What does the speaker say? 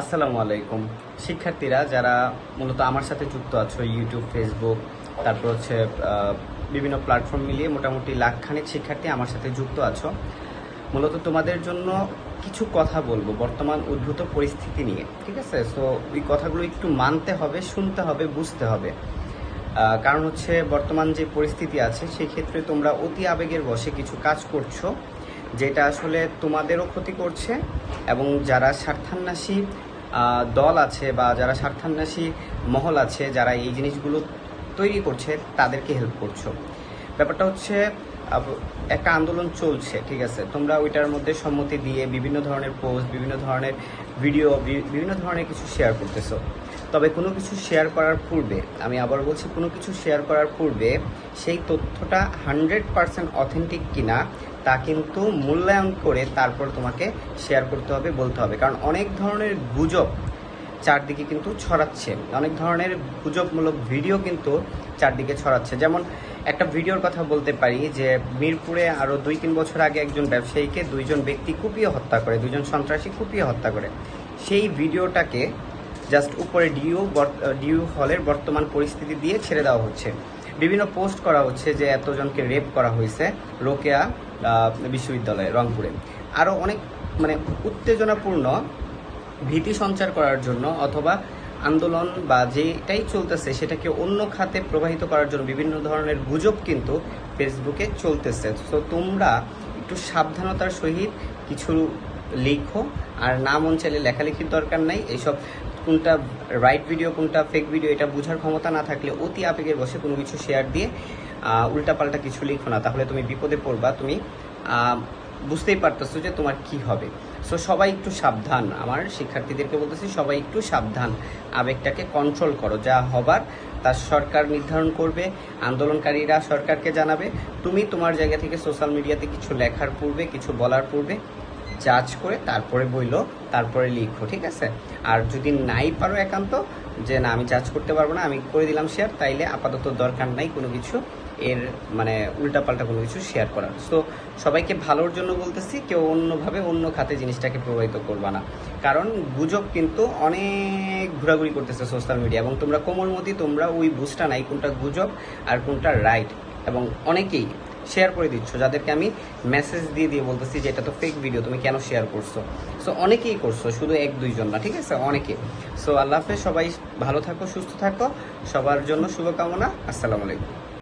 আসসালামু আলাইকুম। শিক্ষার্থীরা যারা মূলত আমার সাথে যুক্ত আছো ইউটিউব ফেসবুক তারপর হচ্ছে বিভিন্ন প্ল্যাটফর্ম মিলিয়ে মোটামুটি লাখখানেক শিক্ষার্থী আমার সাথে যুক্ত আছো, মূলত তোমাদের জন্য কিছু কথা বলব বর্তমান উদ্ভূত পরিস্থিতি নিয়ে, ঠিক আছে? সো ওই কথাগুলো একটু মানতে হবে, শুনতে হবে, বুঝতে হবে। কারণ হচ্ছে বর্তমান যে পরিস্থিতি আছে সেই ক্ষেত্রে তোমরা অতি আবেগের বসে কিছু কাজ করছ, যেটা আসলে তোমাদেরও ক্ষতি করছে এবং যারা স্বার্থান্বেষী আহ, দল আছে বা যারা স্বার্থান্বেষী মহল আছে যারা এই জিনিসগুলো তৈরি করছে তাদেরকে হেল্প করছ। ব্যাপারটা হচ্ছে একটা আন্দোলন চলছে ঠিক আছে? তোমরা ওইটার মধ্যে সম্মতি দিয়ে বিভিন্ন ধরনের পোস্ট বিভিন্ন ধরনের ভিডিও বিভিন্ন ধরনের কিছু শেয়ার করতেছো। তবে কোনো কিছু শেয়ার করার পূর্বে আমি আবার বলছি কোনো কিছু শেয়ার করার পূর্বে সেই তথ্যটা হান্ড্রেড পার্সেন্ট অথেন্টিক কিনা তা কিন্তু মূল্যায়ন করে তারপর তোমাকে শেয়ার করতে হবে, বলতে হবে। কারণ অনেক ধরনের গুজব চারদিকে কিন্তু ছড়াচ্ছে। অনেক ধরনের গুজবমূলক ভিডিও কিন্তু চারদিকে ছড়াচ্ছে। যেমন একটা ভিডিওর কথা বলতে পারি যে, মিরপুরে আরও দুই তিন বছর আগে একজন ব্যবসায়ীকে দুইজন ব্যক্তি কুপিয়ে হত্যা করে, দুইজন সন্ত্রাসী কুপিয়ে হত্যা করে। সেই ভিডিওটাকে জাস্ট উপরে ডিউ ডিউ হলের বর্তমান পরিস্থিতি দিয়ে ছেড়ে দেওয়া হচ্ছে। বিভিন্ন পোস্ট করা হচ্ছে যে, এতজনকে রেপ করা হয়েছে। রোকেয়া বিশ্ববিদ্যালয়ে, রংপুরে। আরও অনেক মানে উত্তেজনাপূর্ণ ভীতি সঞ্চার করার জন্য অথবা আন্দোলন বা যেটাই চলতেছে, সেটাকে অন্য খাতে প্রবাহিত করার জন্য বিভিন্ন ধরনের গুজব কিন্তু ফেসবুকে চলতেছে। তো তোমরা একটু সাবধানতার সহিত কিছু লিখো, আর না মন চাইলে লেখালেখির দরকার নাই। এইসব কোনটা রাইট ভিডিও কোনটা ফেক ভিডিও এটা বোঝার ক্ষমতা না থাকলে অতি আবেগের বসে কোনো কিছু শেয়ার দিয়ে উল্টাপাল্টা কিছু লিখো না, তাহলে তুমি বিপদে পড়বা, তুমি বুঝতেই পারতেছো যে তোমার কি হবে। সো সবাই একটু সাবধান, আমার শিক্ষার্থীদেরকে বলতেছি, সবাই একটু সাবধান আবেগটাকে কন্ট্রোল করো, যা হবার তা সরকার নির্ধারণ করবে, আন্দোলনকারীরা সরকারকে জানাবে, তুমি তোমার জায়গা থেকে সোশ্যাল মিডিয়াতে কিছু লেখার পূর্বে, কিছু বলার পূর্বে জাজ করে তারপরে বইলো, তারপরে লিখো, ঠিক আছে? আর যদি নাই পারো একান্ত, যে না, আমি জাজ করতে পারব না, আমি করে দিলাম শেয়ার তাইলে আপাতত দরকার নাই কোনো কিছু। এর মানে উল্টাপাল্টা কোনো কিছু শেয়ার করার। সো সবাইকে ভালোর জন্য বলতেছি, কেউ অন্যভাবে অন্য খাতে জিনিসটাকে প্রভাবিত করবা না। কারণ গুজব কিন্তু অনেক ঘোরাঘুরি করতেছে সোশ্যাল মিডিয়া এবং তোমরা কোমলমতি, তোমরা ওই বুঝটা নাই কোনটা গুজব আর কোনটা রাইট এবং অনেকেই শেয়ার করে দিচ্ছ, যাদেরকে আমি মেসেজ দিয়ে দিয়ে বলতেছি যে এটা তো ফেক ভিডিও তুমি কেন শেয়ার করছ? সো অনেকেই করছ, শুধু এক দুইজন না, ঠিক আছে? অনেকে। সো আল্লাহ হাফেজ, সবাই ভালো থাকো, সুস্থ থাকো, সবার জন্য শুভকামনা, আসসালামু আলাইকুম।